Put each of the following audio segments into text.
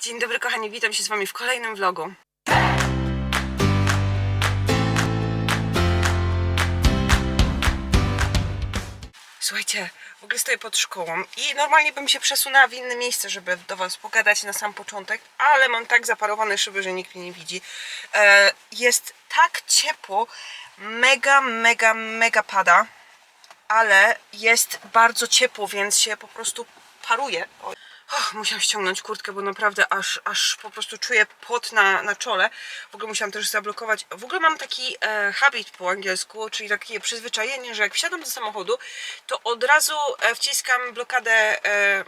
Dzień dobry kochani, witam się z wami w kolejnym vlogu. Słuchajcie, w ogóle stoję pod szkołą i normalnie bym się przesunęła w inne miejsce, żeby do was pogadać na sam początek, ale mam tak zaparowane szyby, że nikt mnie nie widzi. E, jest tak ciepło, mega, mega, mega pada, ale jest bardzo ciepło, więc się po prostu paruje. Musiałam ściągnąć kurtkę, bo naprawdę aż, aż po prostu czuję pot na, na czole. W ogóle musiałam też zablokować. W ogóle mam taki e, habit po angielsku, czyli takie przyzwyczajenie, że jak wsiadam do samochodu, to od razu e, wciskam blokadę e,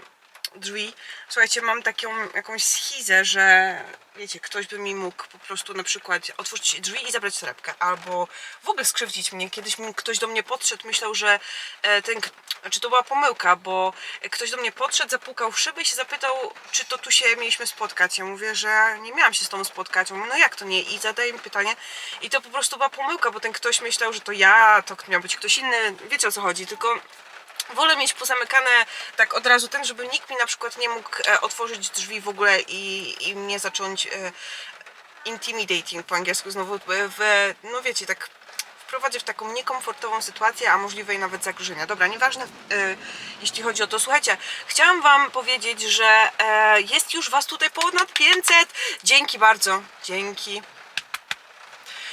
drzwi. Słuchajcie, mam taką jakąś schizę, że wiecie, ktoś by mi mógł po prostu na przykład otworzyć drzwi i zabrać torebkę, albo w ogóle skrzywdzić mnie. Kiedyś ktoś do mnie podszedł, myślał, że e, ten, znaczy to była pomyłka, bo ktoś do mnie podszedł, zapukał w szybę i się zapytał, czy to tu się mieliśmy spotkać. Ja mówię, że nie miałam się z tobą spotkać. On mówi, no jak to nie? I zadaje mi pytanie i to po prostu była pomyłka, bo ten ktoś myślał, że to ja, to miał być ktoś inny. Wiecie o co chodzi, tylko Wolę mieć pozamykane tak od razu ten, żeby nikt mi na przykład nie mógł e, otworzyć drzwi w ogóle i, i mnie zacząć e, intimidating po angielsku znowu w, w, no wiecie, tak wprowadzić w taką niekomfortową sytuację, a możliwe i nawet zagrożenia. Dobra, nieważne e, jeśli chodzi o to. Słuchajcie, chciałam wam powiedzieć, że e, jest już was tutaj ponad 500. Dzięki bardzo. Dzięki.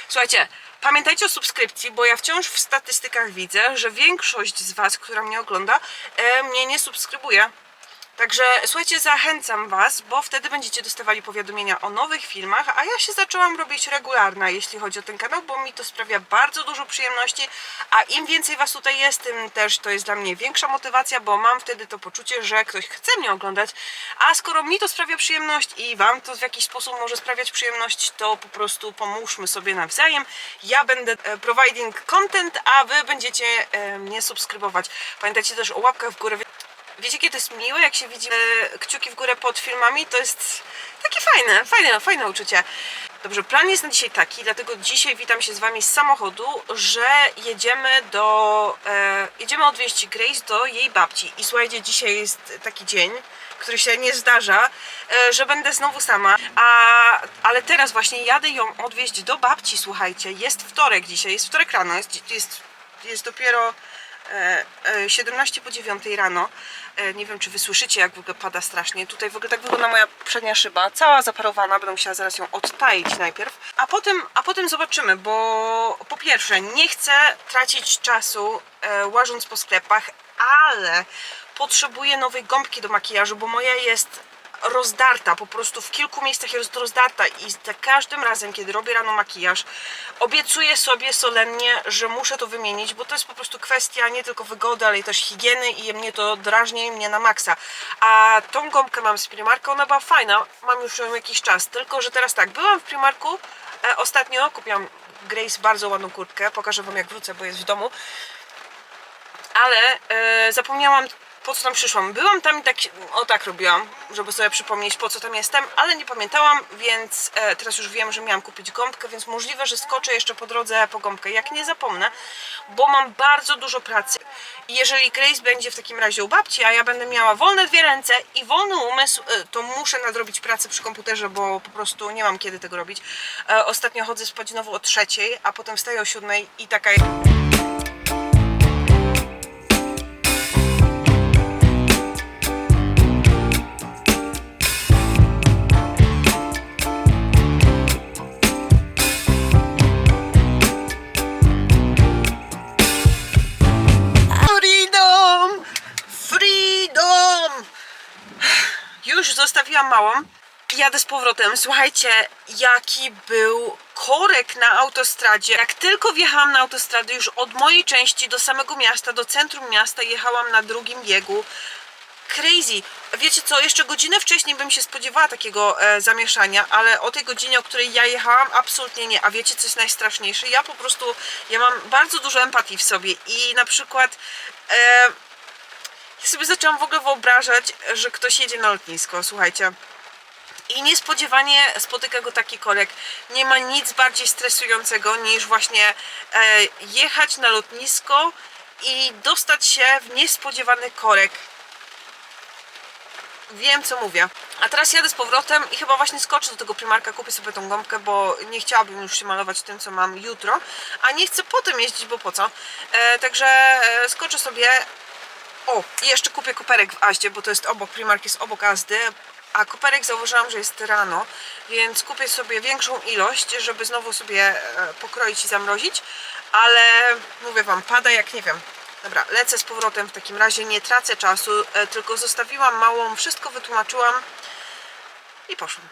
Słuchajcie, pamiętajcie o subskrypcji, bo ja wciąż w statystykach widzę, że większość z Was, która mnie ogląda, e, mnie nie subskrybuje. Także słuchajcie, zachęcam Was, bo wtedy będziecie dostawali powiadomienia o nowych filmach, a ja się zaczęłam robić regularna, jeśli chodzi o ten kanał, bo mi to sprawia bardzo dużo przyjemności, a im więcej Was tutaj jest, tym też to jest dla mnie większa motywacja, bo mam wtedy to poczucie, że ktoś chce mnie oglądać, a skoro mi to sprawia przyjemność i Wam to w jakiś sposób może sprawiać przyjemność, to po prostu pomóżmy sobie nawzajem. Ja będę e, providing content, a Wy będziecie e, mnie subskrybować. Pamiętajcie też o łapkach w górę. Wiecie, kiedy jest miłe, jak się widzi e, kciuki w górę pod filmami? To jest takie fajne, fajne, fajne uczucie. Dobrze, plan jest na dzisiaj taki, dlatego dzisiaj witam się z Wami z samochodu, że jedziemy do... E, jedziemy odwieźć Grace do jej babci. I słuchajcie, dzisiaj jest taki dzień, który się nie zdarza, e, że będę znowu sama. A, ale teraz właśnie jadę ją odwieźć do babci, słuchajcie. Jest wtorek dzisiaj, jest wtorek rano, jest, jest, jest dopiero... E, e, 17 po 9 rano. E, Nie wiem, czy wy słyszycie, jak w ogóle pada strasznie. Tutaj w ogóle tak wygląda moja przednia szyba, cała zaparowana. Będę musiała zaraz ją odtaić najpierw. A potem, a potem zobaczymy, bo po pierwsze, nie chcę tracić czasu e, łażąc po sklepach, ale potrzebuję nowej gąbki do makijażu, bo moja jest rozdarta, po prostu w kilku miejscach jest rozdarta i za każdym razem, kiedy robię rano makijaż, obiecuję sobie solennie, że muszę to wymienić, bo to jest po prostu kwestia nie tylko wygody, ale też higieny i mnie to drażni mnie na maksa. A tą gąbkę mam z Primarka, ona była fajna, mam już ją jakiś czas, tylko że teraz tak, byłam w Primarku e, ostatnio, kupiłam Grace bardzo ładną kurtkę, pokażę wam jak wrócę, bo jest w domu ale e, zapomniałam po co tam przyszłam. Byłam tam i tak, o tak robiłam, żeby sobie przypomnieć po co tam jestem, ale nie pamiętałam, więc e, teraz już wiem, że miałam kupić gąbkę, więc możliwe, że skoczę jeszcze po drodze po gąbkę, jak nie zapomnę, bo mam bardzo dużo pracy. I jeżeli Grace będzie w takim razie u babci, a ja będę miała wolne dwie ręce i wolny umysł, e, to muszę nadrobić pracę przy komputerze, bo po prostu nie mam kiedy tego robić. E, ostatnio chodzę spać znowu o trzeciej, a potem wstaję o siódmej i taka Jadę z powrotem. Słuchajcie, jaki był korek na autostradzie. Jak tylko wjechałam na autostradę, już od mojej części do samego miasta, do centrum miasta, jechałam na drugim biegu. Crazy. Wiecie co, jeszcze godzinę wcześniej bym się spodziewała takiego e, zamieszania, ale o tej godzinie, o której ja jechałam, absolutnie nie. A wiecie co jest najstraszniejsze? Ja po prostu, ja mam bardzo dużo empatii w sobie i na przykład e, ja sobie zaczęłam w ogóle wyobrażać, że ktoś jedzie na lotnisko, słuchajcie. I niespodziewanie spotyka go taki korek. Nie ma nic bardziej stresującego niż właśnie e, jechać na lotnisko i dostać się w niespodziewany korek. Wiem co mówię. A teraz jadę z powrotem i chyba właśnie skoczę do tego Primarka, kupię sobie tą gąbkę, bo nie chciałabym już się malować tym, co mam jutro, a nie chcę potem jeździć, bo po co. E, także e, skoczę sobie. O, i jeszcze kupię koperek w Aździe, bo to jest obok, Primark jest obok Azdy, a koperek zauważyłam, że jest rano, więc kupię sobie większą ilość, żeby znowu sobie e, pokroić i zamrozić, ale mówię Wam, pada jak nie wiem. Dobra, lecę z powrotem w takim razie, nie tracę czasu, e, tylko zostawiłam małą, wszystko wytłumaczyłam i poszłam.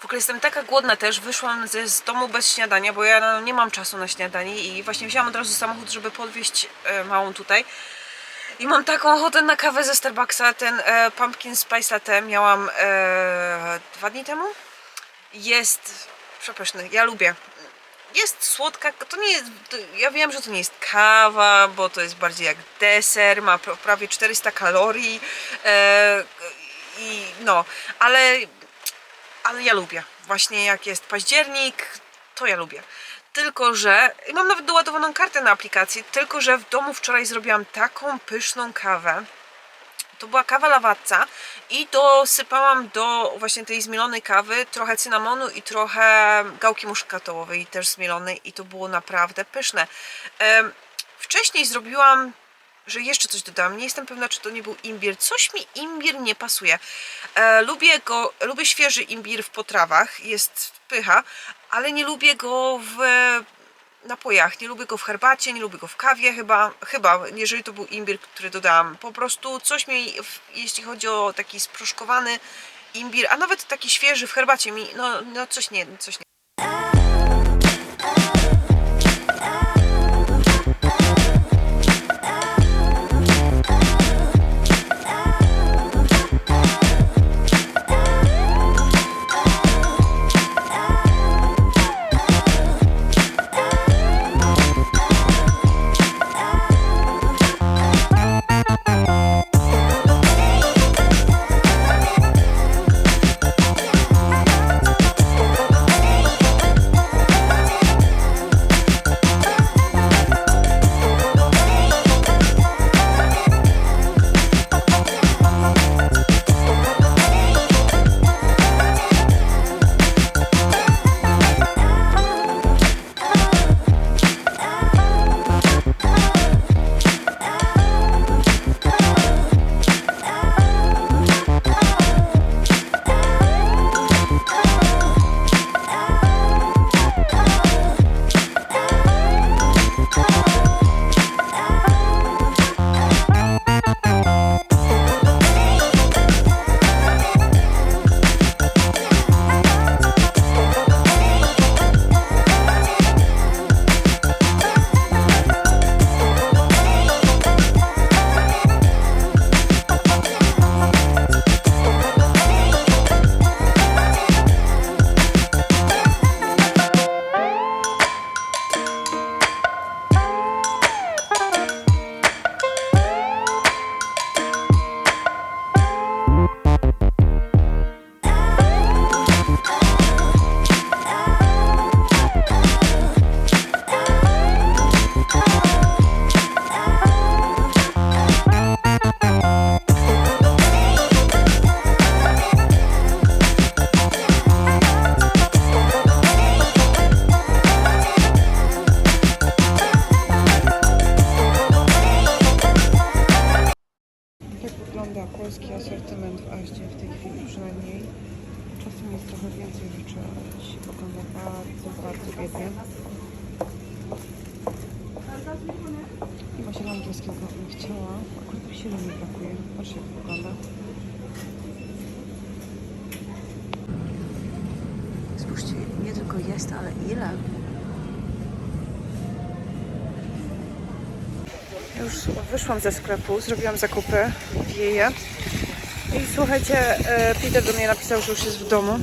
W ogóle jestem taka głodna też, wyszłam ze, z domu bez śniadania, bo ja no, nie mam czasu na śniadanie i właśnie wzięłam od razu samochód, żeby podwieźć e, małą tutaj. I mam taką ochotę na kawę ze Starbucksa, ten e, Pumpkin Spice Latte miałam e, dwa dni temu. Jest przepyszny, ja lubię. Jest słodka, to nie jest, to, ja wiem, że to nie jest kawa, bo to jest bardziej jak deser, ma pra- prawie 400 kalorii e, i no, ale ale ja lubię. Właśnie jak jest październik, to ja lubię. Tylko, że i mam nawet doładowaną kartę na aplikacji, tylko, że w domu wczoraj zrobiłam taką pyszną kawę. To była kawa lawatca i dosypałam do właśnie tej zmielonej kawy trochę cynamonu i trochę gałki muszkatołowej też zmielonej i to było naprawdę pyszne. Wcześniej zrobiłam że jeszcze coś dodałam. Nie jestem pewna, czy to nie był imbir. Coś mi imbir nie pasuje. E, lubię go, lubię świeży imbir w potrawach, jest pycha, ale nie lubię go w napojach. Nie lubię go w herbacie, nie lubię go w kawie chyba, chyba, jeżeli to był imbir, który dodałam. Po prostu coś mi, jeśli chodzi o taki sproszkowany imbir, a nawet taki świeży w herbacie mi, no, no coś nie, coś nie. Jest trochę więcej rzeczy, ale dzisiaj wygląda bardzo, bardzo biednie. I właśnie angielskiego bym chciała. Akurat mi się nie brakuje. Patrzcie jak wygląda. Spójrzcie, nie tylko jest, ale ile? Już wyszłam ze sklepu, zrobiłam zakupy, wieje. Słuchajcie, e, Peter do mnie napisał, że już jest w domu.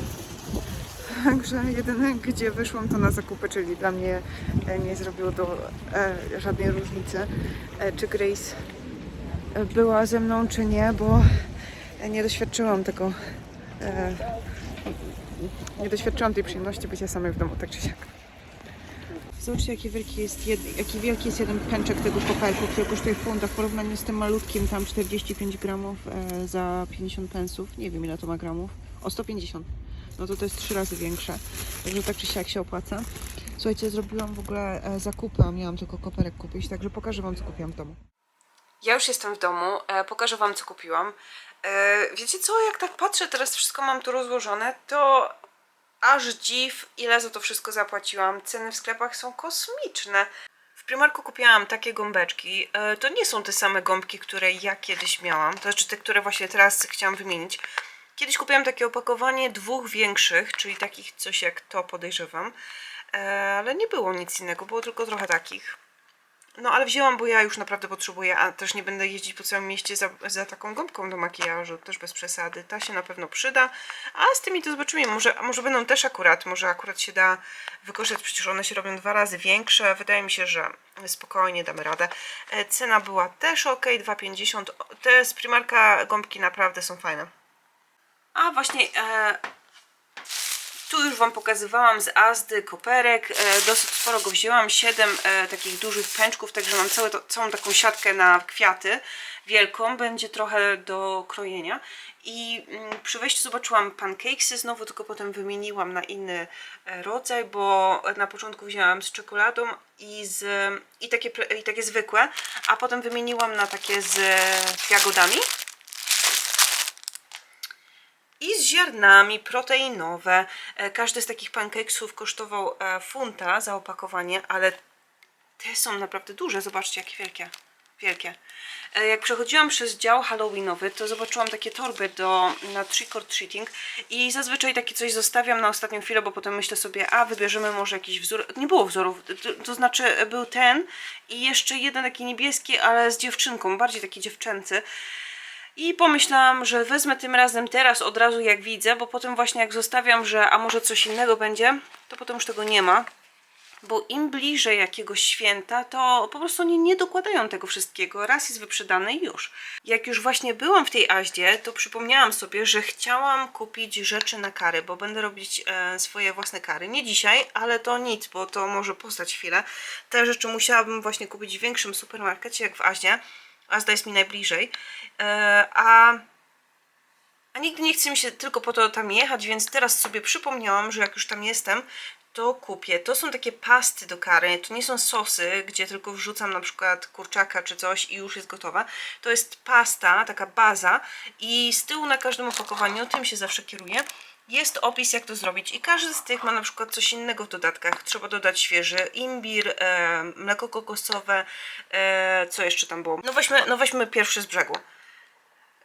Także jedyne, gdzie wyszłam, to na zakupy, czyli dla mnie e, nie zrobiło to e, żadnej różnicy, czy Grace była ze mną, czy nie, bo nie doświadczyłam tego, nie doświadczyłam tej przyjemności bycia samej w domu, tak czy siak. Zobaczcie, jaki wielki, jest jed... jaki wielki jest jeden pęczek tego koperku, który kosztuje funta w porównaniu z tym malutkim, tam 45 gramów e, za 50 pensów. Nie wiem, ile to ma gramów. O 150. No to to jest trzy razy większe. Także tak czy siak się opłaca. Słuchajcie, zrobiłam w ogóle e, zakupy, a miałam tylko koperek kupić, także pokażę Wam, co kupiłam w domu. Ja już jestem w domu, e, pokażę Wam co kupiłam. E, wiecie co, jak tak patrzę, teraz wszystko mam tu rozłożone, to aż dziw, ile za to wszystko zapłaciłam. Ceny w sklepach są kosmiczne. W Primarku kupiłam takie gąbeczki. E, to nie są te same gąbki, które ja kiedyś miałam, to znaczy te, które właśnie teraz chciałam wymienić. Kiedyś kupiłam takie opakowanie dwóch większych, czyli takich coś jak to podejrzewam, e, ale nie było nic innego, było tylko trochę takich. No ale wzięłam, bo ja już naprawdę potrzebuję, a też nie będę jeździć po całym mieście za, za taką gąbką do makijażu, też bez przesady. Ta się na pewno przyda, a z tymi to zobaczymy, może, może będą też akurat, może akurat się da wykorzystać, przecież one się robią dwa razy większe, wydaje mi się, że spokojnie damy radę. E, Cena była też ok, 2,50. Te z Primarka gąbki naprawdę są fajne. A właśnie, e, tu już Wam pokazywałam z Azdy koperek, e, dosyć sporo go wzięłam, 7 e, takich dużych pęczków, także mam całe to, całą taką siatkę na kwiaty wielką, będzie trochę do krojenia. I mm, przy wejściu zobaczyłam pancakesy znowu, tylko potem wymieniłam na inny e, rodzaj, bo na początku wzięłam z czekoladą i, z, i, takie, i takie zwykłe, a potem wymieniłam na takie z jagodami i z ziarnami proteinowe. E, Każdy z takich pancakesów kosztował e, funta za opakowanie, ale te są naprawdę duże. Zobaczcie, jakie wielkie. Wielkie. E, Jak przechodziłam przez dział halloweenowy, to zobaczyłam takie torby do, na trick or treating i zazwyczaj takie coś zostawiam na ostatnią chwilę, bo potem myślę sobie, a wybierzemy może jakiś wzór. Nie było wzorów, to, to znaczy był ten i jeszcze jeden taki niebieski, ale z dziewczynką, bardziej taki dziewczęcy. I pomyślałam, że wezmę tym razem teraz od razu jak widzę, bo potem właśnie jak zostawiam, że a może coś innego będzie, to potem już tego nie ma. Bo im bliżej jakiegoś święta, to po prostu oni nie dokładają tego wszystkiego. Raz jest wyprzedane i już. Jak już właśnie byłam w tej Aździe, to przypomniałam sobie, że chciałam kupić rzeczy na kary, bo będę robić e, swoje własne kary. Nie dzisiaj, ale to nic, bo to może postać chwilę. Te rzeczy musiałabym właśnie kupić w większym supermarkecie, jak w Aździe. Azda jest mi najbliżej. E, a, a nigdy nie chce mi się tylko po to tam jechać, więc teraz sobie przypomniałam, że jak już tam jestem, to kupię. To są takie pasty do kary, to nie są sosy, gdzie tylko wrzucam na przykład kurczaka czy coś i już jest gotowa. To jest pasta, taka baza i z tyłu na każdym opakowaniu, tym się zawsze kieruję, jest opis jak to zrobić i każdy z tych ma na przykład coś innego w dodatkach. Trzeba dodać świeży imbir, e, mleko kokosowe, e, co jeszcze tam było. No weźmy, no weźmy pierwszy z brzegu.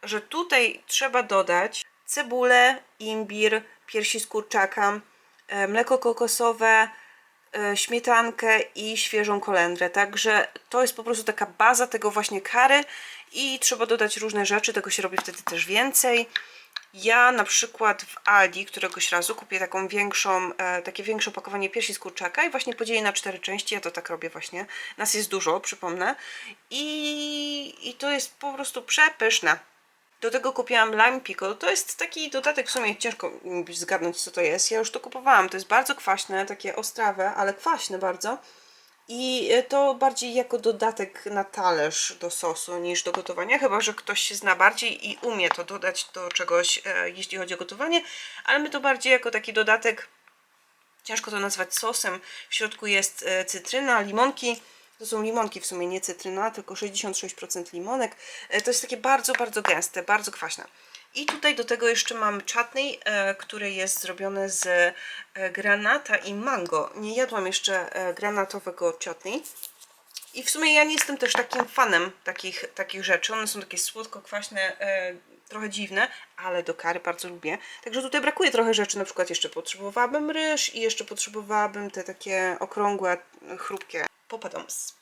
Że tutaj trzeba dodać cebulę, imbir, piersi z kurczaka, e, mleko kokosowe, e, śmietankę i świeżą kolendrę. Także to jest po prostu taka baza tego właśnie kary i trzeba dodać różne rzeczy, tego się robi wtedy też więcej. Ja na przykład w Aldi któregoś razu kupię taką większą, e, takie większe opakowanie piersi z kurczaka i właśnie podzielię na cztery części. Ja to tak robię właśnie. Nas jest dużo, przypomnę. I, i to jest po prostu przepyszne. Do tego kupiłam lime pickle. To jest taki dodatek, w sumie ciężko zgadnąć co to jest. Ja już to kupowałam. To jest bardzo kwaśne, takie ostrawe, ale kwaśne bardzo. I e, to bardziej jako dodatek na talerz do sosu niż do gotowania, chyba że ktoś się zna bardziej i umie to dodać do czegoś, e, jeśli chodzi o gotowanie, ale my to bardziej jako taki dodatek, ciężko to nazwać sosem. W środku jest e, cytryna, limonki. To są limonki w sumie, nie cytryna, tylko 66% limonek. To jest takie bardzo, bardzo gęste, bardzo kwaśne. I tutaj do tego jeszcze mam chutney, e, które jest zrobione z e, granata i mango. Nie jadłam jeszcze e, granatowego chutney. I w sumie ja nie jestem też takim fanem takich, takich rzeczy. One są takie słodko-kwaśne, trochę dziwne, ale do kary bardzo lubię. Także tutaj brakuje trochę rzeczy. Na przykład jeszcze potrzebowałabym ryż i jeszcze potrzebowałabym te takie okrągłe, chrupkie popadoms.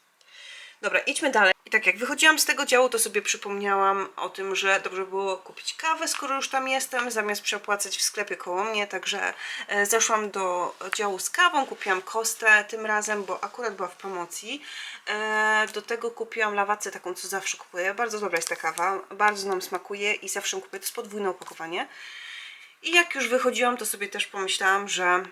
Dobra, idźmy dalej. I tak jak wychodziłam z tego działu, to sobie przypomniałam o tym, że dobrze było kupić kawę, skoro już tam jestem, zamiast przepłacać w sklepie koło mnie. Także e, zeszłam do działu z kawą, kupiłam kostę tym razem, bo akurat była w promocji. E, do tego kupiłam lawacę taką, co zawsze kupuję. Bardzo dobra jest ta kawa, bardzo nam smakuje i zawsze kupuję. To jest podwójne opakowanie. I jak już wychodziłam, to sobie też pomyślałam, że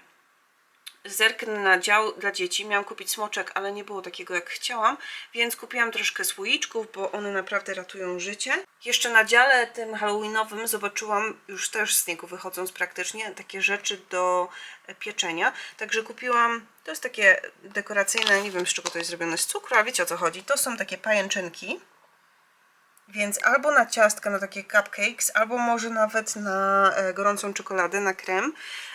zerknę na dział dla dzieci. Miałam kupić smoczek, ale nie było takiego jak chciałam, więc kupiłam troszkę słoiczków, bo one naprawdę ratują życie. Jeszcze na dziale tym halloweenowym zobaczyłam, już też z niego wychodząc praktycznie, takie rzeczy do pieczenia. Także kupiłam, to jest takie dekoracyjne, nie wiem z czego to jest zrobione, z cukru, a wiecie o co chodzi. To są takie pajęczynki. Więc albo na ciastka, na takie cupcakes, albo może nawet na e, gorącą czekoladę, na krem.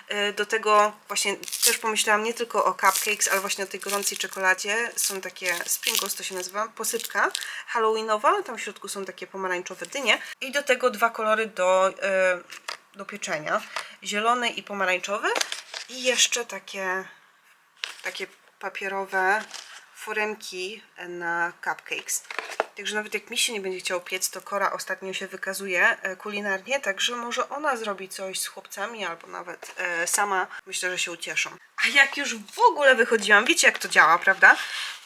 E, do tego właśnie też pomyślałam nie tylko o cupcakes, ale właśnie o tej gorącej czekoladzie. Są takie sprinkles, to się nazywa, posypka halloweenowa. Tam w środku są takie pomarańczowe dynie. I do tego dwa kolory do, e, do pieczenia. Zielony i pomarańczowy. I jeszcze takie, takie papierowe foremki na cupcakes. Także nawet jak mi się nie będzie chciało piec, to Kora ostatnio się wykazuje e, kulinarnie, także może ona zrobi coś z chłopcami albo nawet e, sama. Myślę, że się ucieszą. A jak już w ogóle wychodziłam, wiecie jak to działa, prawda?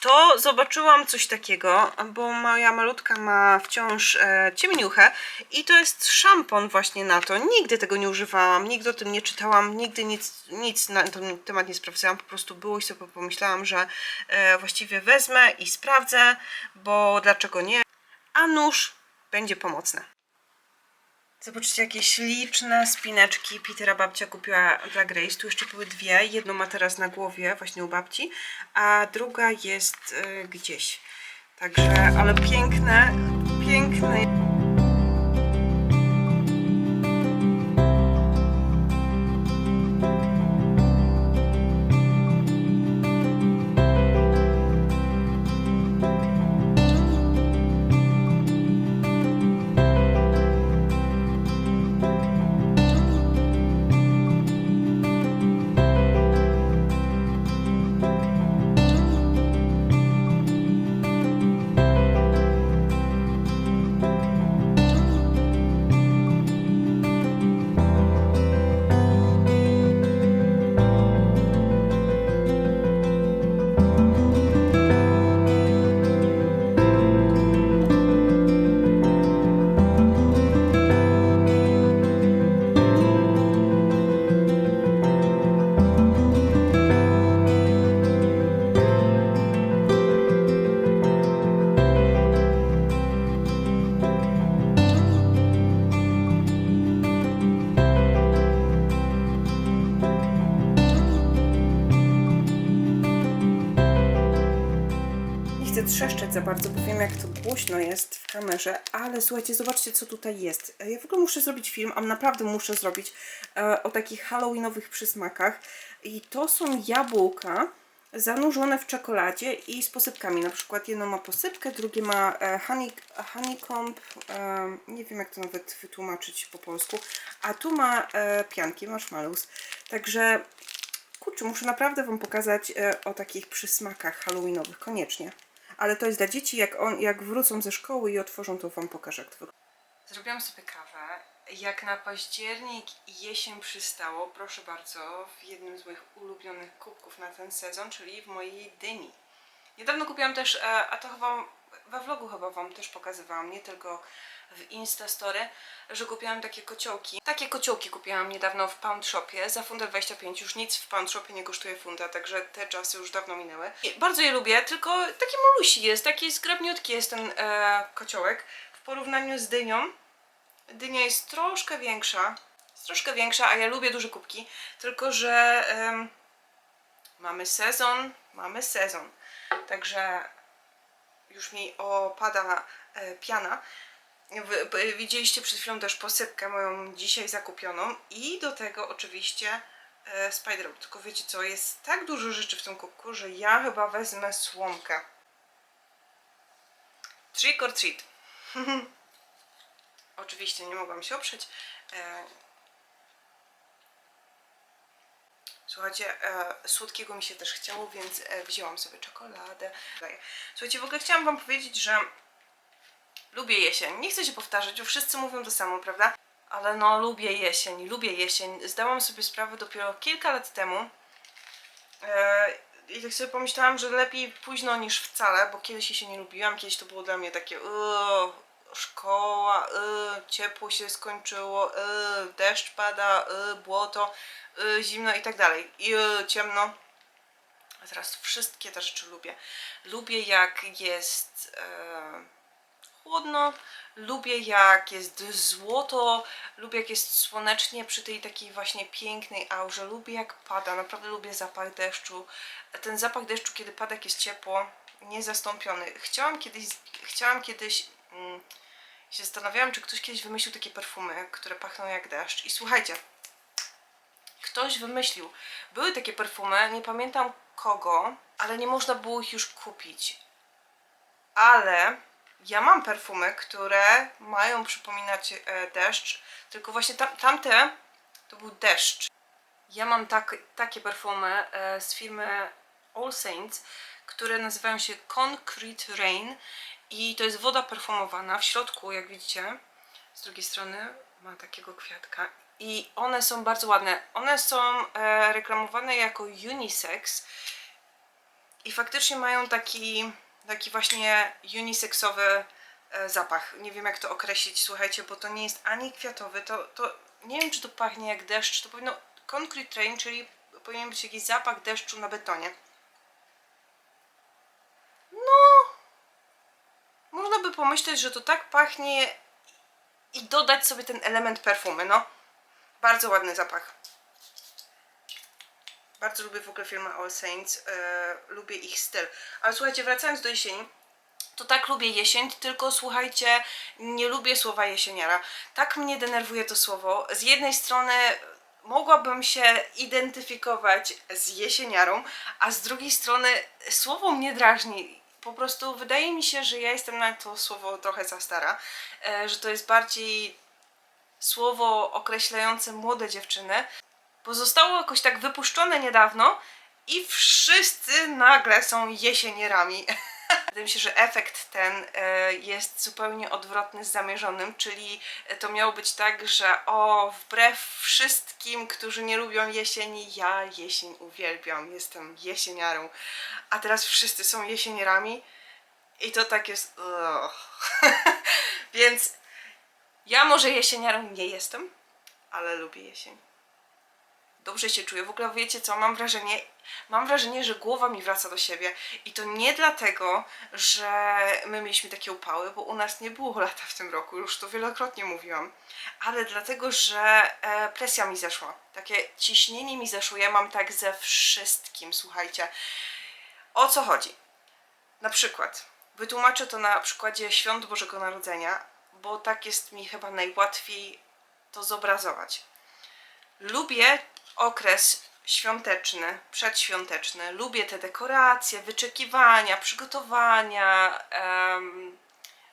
To zobaczyłam coś takiego, bo moja malutka ma wciąż e, ciemniuchę i to jest szampon właśnie na to. Nigdy tego nie używałam, nigdy o tym nie czytałam, nigdy nic, nic na ten temat nie sprawdzałam. Po prostu było i sobie pomyślałam, że e, właściwie wezmę i sprawdzę, bo dlaczego nie? A nóż będzie pomocny. Zobaczcie, jakie śliczne spineczki Petera babcia kupiła dla Grace. Tu jeszcze były dwie. Jedną ma teraz na głowie, właśnie u babci, a druga jest y, gdzieś. Także, ale piękne, piękne. Głośno jest w kamerze, ale słuchajcie, zobaczcie co tutaj jest. Ja w ogóle muszę zrobić film, a naprawdę muszę zrobić e, o takich halloweenowych przysmakach. I to są jabłka zanurzone w czekoladzie i z posypkami. Na przykład jedno ma posypkę, drugie ma e, honey, honeycomb, e, nie wiem jak to nawet wytłumaczyć po polsku, a tu ma e, pianki, marshmallows. Także Kurczę, muszę naprawdę Wam pokazać e, o takich przysmakach halloweenowych, koniecznie. Ale to jest dla dzieci, jak, on, jak wrócą ze szkoły i otworzą, to Wam pokażę, jak to. Zrobiłam sobie kawę. Jak na październik i jesień przystało, proszę bardzo, w jednym z moich ulubionych kubków na ten sezon, czyli w mojej dyni. Niedawno kupiłam też, e, a to chyba we vlogu chyba Wam też pokazywałam, nie tylko w Instastory, że kupiłam takie kociołki. Takie kociołki kupiłam niedawno w Pound Shopie za funta 25. Już nic w Pound Shopie nie kosztuje funta, także te czasy już dawno minęły. I bardzo je lubię, tylko taki malusi jest, taki zgrabniutki jest ten e, kociołek w porównaniu z dynią. Dynia jest troszkę większa, jest troszkę większa, a ja lubię duże kubki, tylko że em, mamy sezon, mamy sezon. Także już mi opada e, piana. Widzieliście przed chwilą też posypkę moją dzisiaj zakupioną i do tego oczywiście e, Spider Tylko wiecie co, jest tak dużo rzeczy w tym kubku, że ja chyba wezmę słomkę. Trick or treat. oczywiście nie mogłam się oprzeć. E, Słuchajcie, e, słodkiego mi się też chciało, więc e, wzięłam sobie czekoladę. Słuchajcie, w ogóle chciałam Wam powiedzieć, że lubię jesień. Nie chcę się powtarzać, bo wszyscy mówią to samo, prawda? Ale no, lubię jesień, lubię jesień. Zdałam sobie sprawę dopiero kilka lat temu. E, I tak sobie pomyślałam, że lepiej późno niż wcale, bo kiedyś się nie lubiłam, kiedyś to było dla mnie takie "Ugh, szkoła, ugh, ciepło się skończyło, ugh, deszcz pada, ugh, błoto, ugh, zimno i tak dalej. Ugh, ciemno. A teraz wszystkie te rzeczy lubię. Lubię jak jest e, chłodno, lubię jak jest złoto, lubię jak jest słonecznie przy tej takiej właśnie pięknej aurze, lubię jak pada, naprawdę lubię zapach deszczu. Ten zapach deszczu, kiedy pada, jak jest ciepło, niezastąpiony. Chciałam kiedyś, chciałam kiedyś mm, się zastanawiałam, czy ktoś kiedyś wymyślił takie perfumy, które pachną jak deszcz. I słuchajcie, ktoś wymyślił. Były takie perfumy, nie pamiętam kogo, ale nie można było ich już kupić. Ale ja mam perfumy, które mają przypominać e, deszcz, tylko właśnie tam, tamte to był deszcz. Ja mam tak, takie perfumy e, z firmy All Saints, które nazywają się Concrete Rain i to jest woda perfumowana. W środku, jak widzicie, z drugiej strony ma takiego kwiatka i one są bardzo ładne. One są e, reklamowane jako unisex i faktycznie mają taki, taki właśnie unisexowy e, zapach. Nie wiem jak to określić, słuchajcie, bo to nie jest ani kwiatowy, to, to nie wiem czy to pachnie jak deszcz, to powinno concrete rain, czyli powinien być jakiś zapach deszczu na betonie. No, można by pomyśleć, że to tak pachnie i dodać sobie ten element perfumy, no. Bardzo ładny zapach. Bardzo lubię w ogóle firmę All Saints. e, lubię ich styl. Ale słuchajcie, wracając do jesieni, to tak lubię jesień, tylko słuchajcie, nie lubię słowa jesieniara. Tak mnie denerwuje to słowo. Z jednej strony mogłabym się identyfikować z jesieniarą, a z drugiej strony słowo mnie drażni. Po prostu wydaje mi się, że ja jestem na to słowo trochę za stara, e, że to jest bardziej słowo określające młode dziewczyny, bo zostało jakoś tak wypuszczone niedawno i wszyscy nagle są jesienierami. Wydaje mi się, że efekt ten e, jest zupełnie odwrotny z zamierzonym, czyli to miało być tak, że o, wbrew wszystkim, którzy nie lubią jesieni, ja jesień uwielbiam, jestem jesieniarą, a teraz wszyscy są jesienierami i to tak jest... Więc ja może jesieniarą nie jestem, ale lubię jesień. Dobrze się czuję. W ogóle wiecie co, mam wrażenie, mam wrażenie, że głowa mi wraca do siebie. I to nie dlatego, że my mieliśmy takie upały, bo u nas nie było lata w tym roku, już to wielokrotnie mówiłam, ale dlatego, że e, presja mi zeszła. Takie ciśnienie mi zeszło. Ja mam tak ze wszystkim, słuchajcie. O co chodzi? Na przykład, wytłumaczę to na przykładzie świąt Bożego Narodzenia, bo tak jest mi chyba najłatwiej to zobrazować. Lubię okres świąteczny, przedświąteczny. Lubię te dekoracje, wyczekiwania, przygotowania,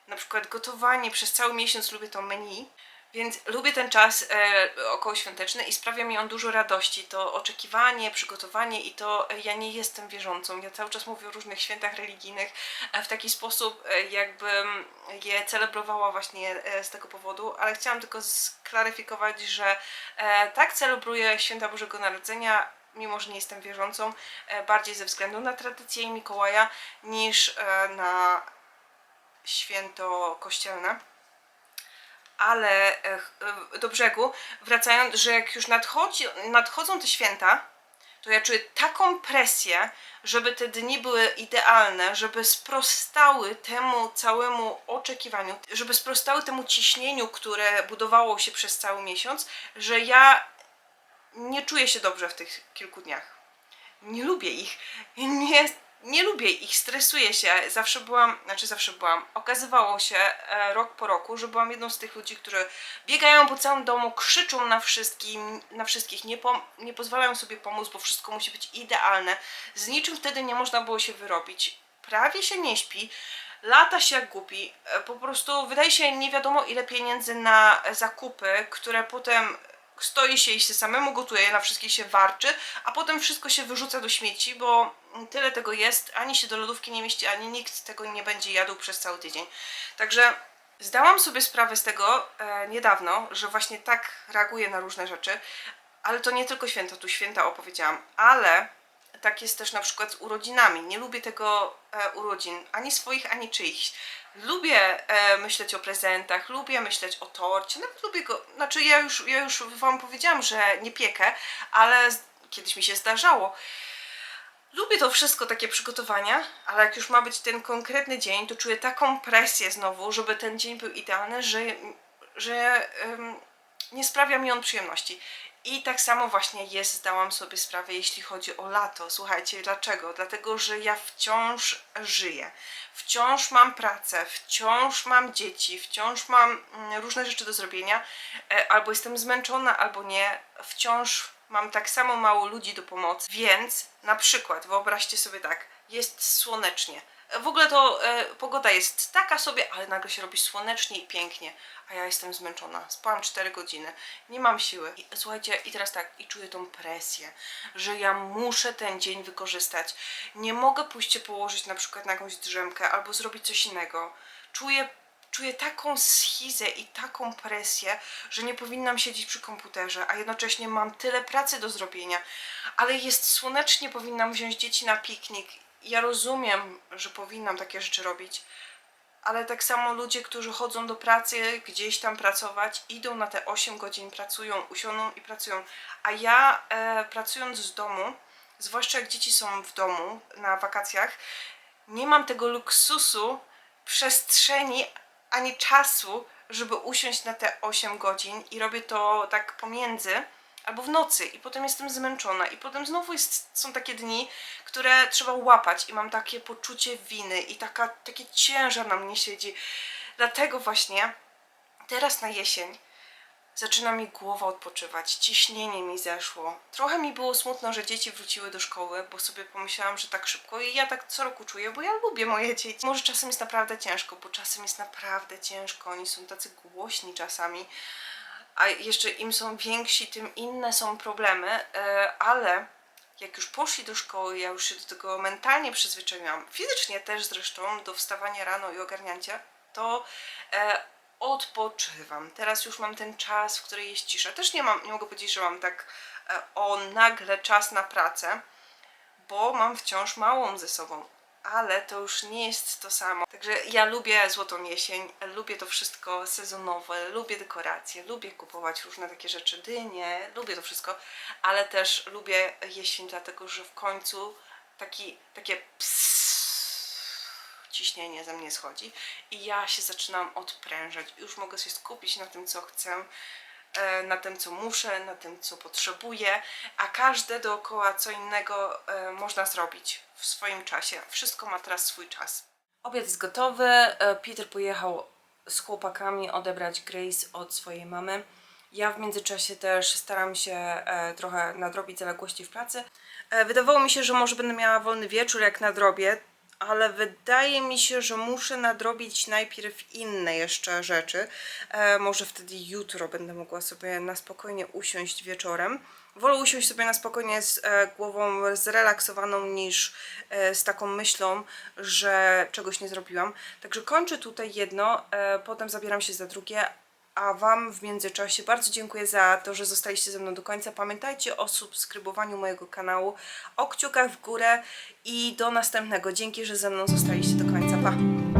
na przykład gotowanie przez cały miesiąc lubię to menu. Więc lubię ten czas e, okołoświąteczny i sprawia mi on dużo radości. To oczekiwanie, przygotowanie i to e, ja nie jestem wierzącą. Ja cały czas mówię o różnych świętach religijnych e, w taki sposób, e, jakbym je celebrowała właśnie z tego powodu, ale chciałam tylko sklaryfikować, że tak celebruję święta Bożego Narodzenia, mimo że nie jestem wierzącą, bardziej ze względu na tradycję Mikołaja niż na święto kościelne ale e, e, do brzegu, wracając, że jak już nadchodzi, nadchodzą te święta, to ja czuję taką presję, żeby te dni były idealne, żeby sprostały temu całemu oczekiwaniu, żeby sprostały temu ciśnieniu, które budowało się przez cały miesiąc, że ja nie czuję się dobrze w tych kilku dniach. Nie lubię ich. Nie, nie lubię ich, stresuję się. Zawsze byłam, znaczy zawsze byłam, okazywało się e, rok po roku, że byłam jedną z tych ludzi, którzy biegają po całym domu, krzyczą na wszystkim, na wszystkich, nie, pom- nie pozwalają sobie pomóc, bo wszystko musi być idealne. Z niczym wtedy nie można było się wyrobić. Prawie się nie śpi. Lata się jak głupi. E, Po prostu wydaje się nie wiadomo ile pieniędzy na zakupy, które potem stoi się i się samemu gotuje, na wszystkich się warczy, a potem wszystko się wyrzuca do śmieci, bo tyle tego jest, ani się do lodówki nie mieści, ani nikt tego nie będzie jadł przez cały tydzień. Także zdałam sobie sprawę z tego e, niedawno, że właśnie tak reaguję na różne rzeczy, ale to nie tylko święta, tu święta opowiedziałam, ale tak jest też na przykład z urodzinami. Nie lubię tego e, urodzin, ani swoich, ani czyichś. Lubię e, myśleć o prezentach, lubię myśleć o torcie, nawet lubię go, znaczy ja już, ja już wam powiedziałam, że nie piekę, ale kiedyś mi się zdarzało. Lubię to wszystko, takie przygotowania, ale jak już ma być ten konkretny dzień, to czuję taką presję znowu, żeby ten dzień był idealny, że, że em, nie sprawia mi on przyjemności. I tak samo właśnie jest, zdałam sobie sprawę, jeśli chodzi o lato. Słuchajcie, dlaczego? Dlatego, że ja wciąż żyję. Wciąż mam pracę, wciąż mam dzieci, wciąż mam mm, różne rzeczy do zrobienia. E, Albo jestem zmęczona, albo nie. Wciąż mam tak samo mało ludzi do pomocy. Więc na przykład, wyobraźcie sobie tak, jest słonecznie. W ogóle to e, pogoda jest taka sobie, ale nagle się robi słonecznie i pięknie, a ja jestem zmęczona. Spałam 4 godziny, nie mam siły. I, słuchajcie, i teraz tak, i czuję tą presję, że ja muszę ten dzień wykorzystać. Nie mogę pójść się położyć na przykład na jakąś drzemkę albo zrobić coś innego. Czuję czuję taką schizę i taką presję, że nie powinnam siedzieć przy komputerze, a jednocześnie mam tyle pracy do zrobienia, ale jest słonecznie, powinnam wziąć dzieci na piknik. Ja rozumiem, że powinnam takie rzeczy robić, ale tak samo ludzie, którzy chodzą do pracy, gdzieś tam pracować, idą na te 8 godzin, pracują, usiądą i pracują. A ja e, pracując z domu, zwłaszcza jak dzieci są w domu na wakacjach, nie mam tego luksusu przestrzeni ani czasu, żeby usiąść na te 8 godzin i robię to tak pomiędzy albo w nocy i potem jestem zmęczona i potem znowu jest, są takie dni, które trzeba łapać i mam takie poczucie winy i taka, taki ciężar na mnie siedzi. Dlatego właśnie teraz na jesień zaczyna mi głowa odpoczywać, ciśnienie mi zeszło. Trochę mi było smutno, że dzieci wróciły do szkoły, bo sobie pomyślałam, że tak szybko i ja tak co roku czuję, bo ja lubię moje dzieci. Może czasem jest naprawdę ciężko, bo czasem jest naprawdę ciężko, oni są tacy głośni czasami, a jeszcze im są więksi, tym inne są problemy, e, ale jak już poszli do szkoły, ja już się do tego mentalnie przyzwyczaiłam, fizycznie też zresztą, do wstawania rano i ogarnięcia, to e, odpoczywam. Teraz już mam ten czas, w którym jest cisza. Też nie mam, nie mogę powiedzieć, że mam tak e, o nagle czas na pracę, bo mam wciąż małą ze sobą. Ale to już nie jest to samo. Także ja lubię złotą jesień, lubię to wszystko sezonowe, lubię dekoracje, lubię kupować różne takie rzeczy, dynie, lubię to wszystko, ale też lubię jesień, dlatego że w końcu taki, takie psss, ciśnienie ze mnie schodzi i ja się zaczynam odprężać. Już mogę się skupić na tym, co chcę, e, na tym, co muszę, na tym, co potrzebuję, a każde dookoła co innego e, można zrobić w swoim czasie. Wszystko ma teraz swój czas. Obiad jest gotowy. E, Peter pojechał z chłopakami odebrać Grace od swojej mamy. Ja w międzyczasie też staram się e, trochę nadrobić zaległości w pracy. E, wydawało mi się, że może będę miała wolny wieczór, jak nadrobię, ale wydaje mi się, że muszę nadrobić najpierw inne jeszcze rzeczy. Może wtedy jutro będę mogła sobie na spokojnie usiąść wieczorem. Wolę usiąść sobie na spokojnie z e, głową zrelaksowaną niż e, z taką myślą, że czegoś nie zrobiłam. Także kończę tutaj jedno, e, potem zabieram się za drugie, a Wam w międzyczasie bardzo dziękuję za to, że zostaliście ze mną do końca. Pamiętajcie o subskrybowaniu mojego kanału, o kciukach w górę i do następnego. Dzięki, że ze mną zostaliście do końca. Pa!